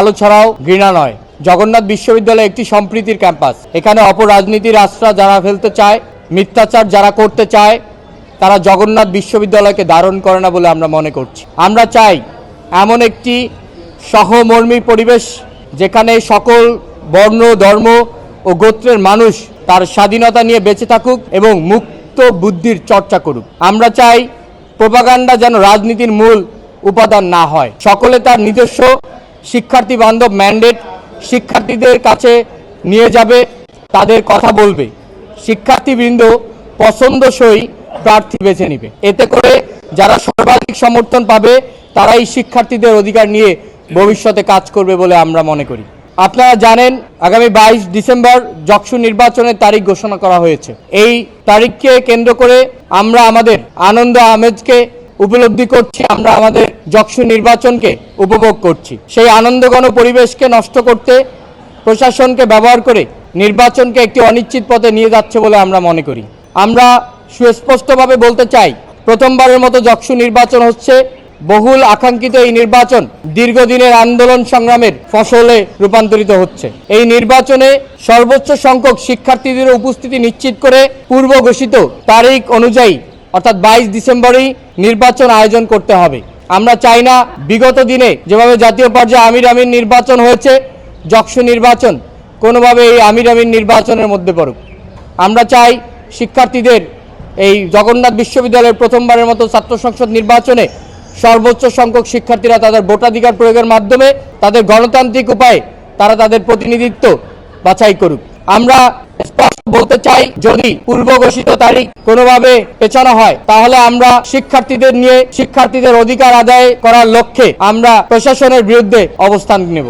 আলো ছড়াও ঘৃণা নয়। জগন্নাথ বিশ্ববিদ্যালয় একটি সম্প্রীতির ক্যাম্পাস। এখানে অপরাজনীতির আশ্রা যারা ফেলতে চায়, মিথ্যাচার যারা করতে চায়, তারা জগন্নাথ বিশ্ববিদ্যালয়কে ধারণ করে না বলে আমরা মনে করছি। আমরা চাই এমন একটি সহমর্মী পরিবেশ যেখানে সকল বর্ণ, ধর্ম ও গোত্রের মানুষ তার স্বাধীনতা নিয়ে বেঁচে থাকুক এবং মুক্ত বুদ্ধির চর্চা করুক। আমরা চাই প্রোপাগান্ডা যেন রাজনীতির মূল উপাদান না হয়। সকলে তার নিজস্ব শিক্ষার্থী বান্ধব ম্যান্ডেট শিক্ষার্থীদের কাছে নিয়ে যাবে, তাদের কথা বলবে। শিক্ষার্থীবৃন্দ পছন্দসই প্রার্থী বেছে নিবে। এতে করে যারা সর্বাধিক সমর্থন পাবে, তারাই শিক্ষার্থীদের অধিকার নিয়ে ভবিষ্যতে কাজ করবে বলে আমরা মনে করি। আপনারা জানেন, আগামী বাইশ ডিসেম্বর যক্ষু নির্বাচনের তারিখ ঘোষণা করা হয়েছে। এই তারিখকে কেন্দ্র করে আমরা আমাদের আনন্দ আমেজকে উপলব্ধি করছি, আমরা আমাদের যক্ষু নির্বাচনকে উপভোগ করছি। সেই আনন্দঘন পরিবেশকে নষ্ট করতে প্রশাসনকে ব্যবহার করে নির্বাচনকে একটি অনিশ্চিত পথে নিয়ে যাচ্ছে বলে আমরা মনে করি। আমরা সুস্পষ্টভাবে বলতে চাই, প্রথমবারের মতো যক্ষু নির্বাচন হচ্ছে। বহুল আকাঙ্ক্ষিত এই নির্বাচন দীর্ঘদিনের আন্দোলন সংগ্রামের ফসলে রূপান্তরিত হচ্ছে। এই নির্বাচনে সর্বোচ্চ সংখ্যক শিক্ষার্থীদের উপস্থিতি নিশ্চিত করে পূর্ব ঘোষিত তারিখ অনুযায়ী অর্থাৎ বাইশ ডিসেম্বরেই নির্বাচন আয়োজন করতে হবে। আমরা চাই না বিগত দিনে যেভাবে জাতীয় পর্যায়ে আমির আমির নির্বাচন হয়েছে যক্ষু নির্বাচন, কোনোভাবে এই আমির আমির নির্বাচনের মধ্যে পড়ুক। আমরা চাই শিক্ষার্থীদের এই জগন্নাথ বিশ্ববিদ্যালয়ের প্রথমবারের মতো ছাত্র সংসদ নির্বাচনে সর্বোচ্চ সংখ্যক শিক্ষার্থীরা তাদের ভোটাধিকার প্রয়োগের মাধ্যমে তাদের গণতান্ত্রিক উপায়ে তারা তাদের প্রতিনিধিত্ব বাছাই করুক। আমরা বলতে চাই, যদি পূর্ব ঘোষিত তারিখ কোনোভাবে পেছানো হয়, তাহলে আমরা শিক্ষার্থীদের নিয়ে শিক্ষার্থীদের অধিকার আদায় করার লক্ষ্যে আমরা প্রশাসনের বিরুদ্ধে অবস্থান নেব।